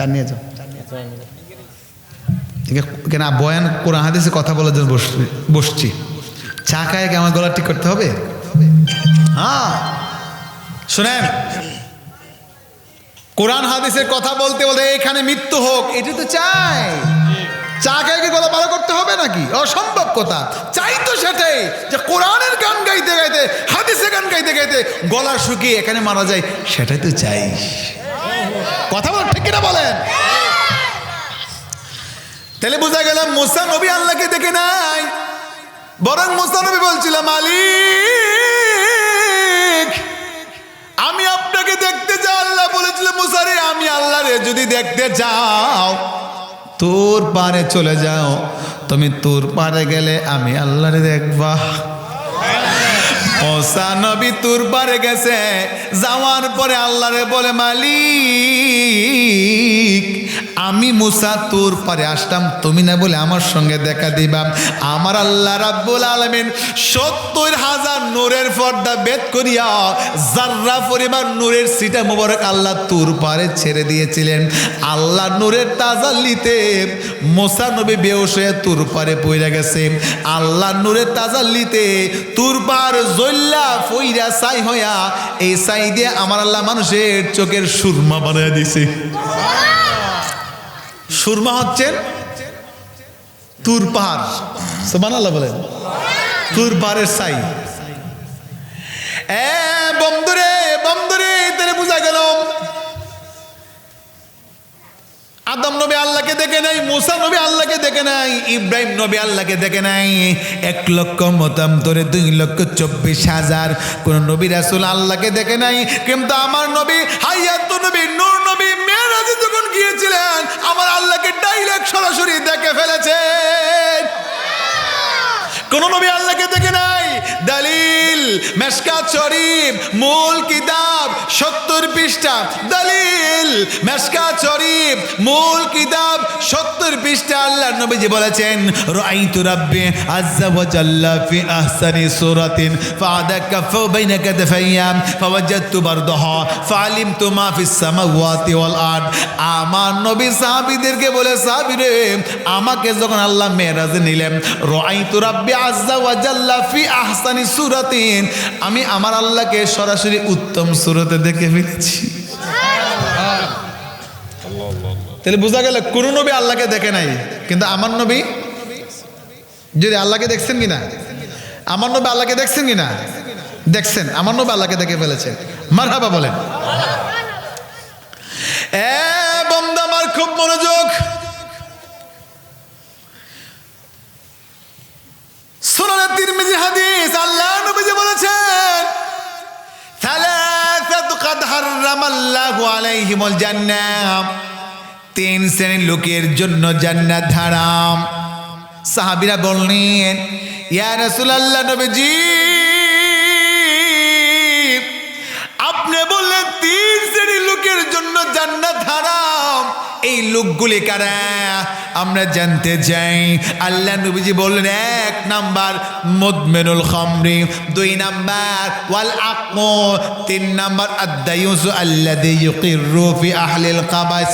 চার নিয়ে যাও কেন বয়ান কোরআন হাদিসে কথা বলার জন্য বসছি। চা খায় আমার গলা ঠিক করতে হবে? হ্যাঁ। শুনেন। কোরআন হাদিসের কথা বলতে বলতে এখানে মৃত্যু হোক, এটি তো চাই। চা কি গলা ভালো করতে হবে নাকি? অসম্ভব কথা। চাই তো সেটাই যে কোরআনের গান গাইতে গাইতে হাদিসে গান গাইতে গাইতে গলা শুকিয়ে এখানে মারা যায়, সেটাই তো চাই। কথা বলেন তাহলে বোঝা গেল মুসা নবী আল্লাহকে দেখে নাই। বরং মুসা নবী বলছিল, মালিক, আমি আপনাকে দেখতে চাই, আল্লাহ বলেছিল মুসারে আমি আল্লাহ রে, যদি দেখতে চাও, তোর পারে চলে যাও। তুমি তোর পারে গেলে আমি আল্লাহরে দেখবা। ওসা নবী তোর পারে গেছে, যাওয়ার পরে আল্লাহরে বলে, মালিক আমি মুসা তোর পারে আসলাম তুমি না বলে আমার সঙ্গে দেখা দিবা। আমার আল্লাহ রাব্বুল আলামিন সত্তর হাজার নূরের পর্দা বেদ করিয়া জাররা পরিমাণ নূরের সিটা মোবারক আল্লাহ তোর পারে ছেড়ে দিয়েছিলেন। আল্লাহ নূরের তাজাল্লিতে মোসা নবী বেউস হয়ে তোর পারে পইরা গেছে। আল্লাহ নূরের তাজাল্লিতে তোর পার জল্লা ফইরা সাই হইয়া, এই সাই দিয়ে আমার আল্লাহ মানুষের চোখের সুরমা বানায় দিছে। সুরমা হচ্ছেন তুর পাহাড় বলেন। তুর পাহাড়ের সাই বন্ধুরে বন্ধুরে গেল। আদম নবী আল্লাহকে দেখে নাই, মুসা নবী আল্লাহকে দেখে নাই, ইব্রাহিম নবী আল্লাহকে দেখে নাই। এক লক্ষ মতান্তরে দুই লক্ষ চব্বিশ হাজার কোন নবী রাসুল আল্লাহকে দেখে নাই। কিন্তু আমার নবী হাইয়াত নবী, নূর নবী মেয়েরাজে যখন কোন নবী আল্লাহকে দেখে নাই। দলিল। মূল কিতাব, সত্তর পৃষ্ঠা দলিল। মূল কিতাব, সত্তর পৃষ্ঠা আল্লাহ নবীজি বলেছেন আজ্জা ফি আহসানি সূরাতিন বাইনা মা ফিস সামাওয়াতি ওয়াল আমার নবী সাহাবীদেরকে বলে আমাকে যখন আল্লাহ মেরাজে নিলেন রাইতু রাব্বি আজ্জা ফি আহসানি সূরাতিন আমি আমার আল্লাহকে সরাসরি উত্তম সুরতে দেখে ফেলেছি। তাহলে বোঝা গেল, কোন নবী আল্লাহকে দেখে নাই, কিন্তু আমার নবী যদি আল্লাহকে দেখছেন কিনা? আমার নবী আল্লাহকে দেখছেন কিনা? দেখছেন, আমার নবী আল্লাহকে দেখে ফেলেছেন। মারহাবা বলেন। আমার খুব মনোযোগ। সুনানে তিরমিজি হাদিস। তিন শ্রেণির লোকের জন্য জান্নাত ধারাম সাহাবিরা বললেন ইয়া রসুল্লাহ নবীজি লোকগুলি কারা। আমরা জানতে চাই, আল্লাহ নবীজি বললেন, এক নাম্বার মদমেনুল খামরি, দুই নাম্বার ওয়াল আকমু, তিন নাম্বার আদায়ুস আল্লাযী ইউকিরু ফি আহলিল কাবাস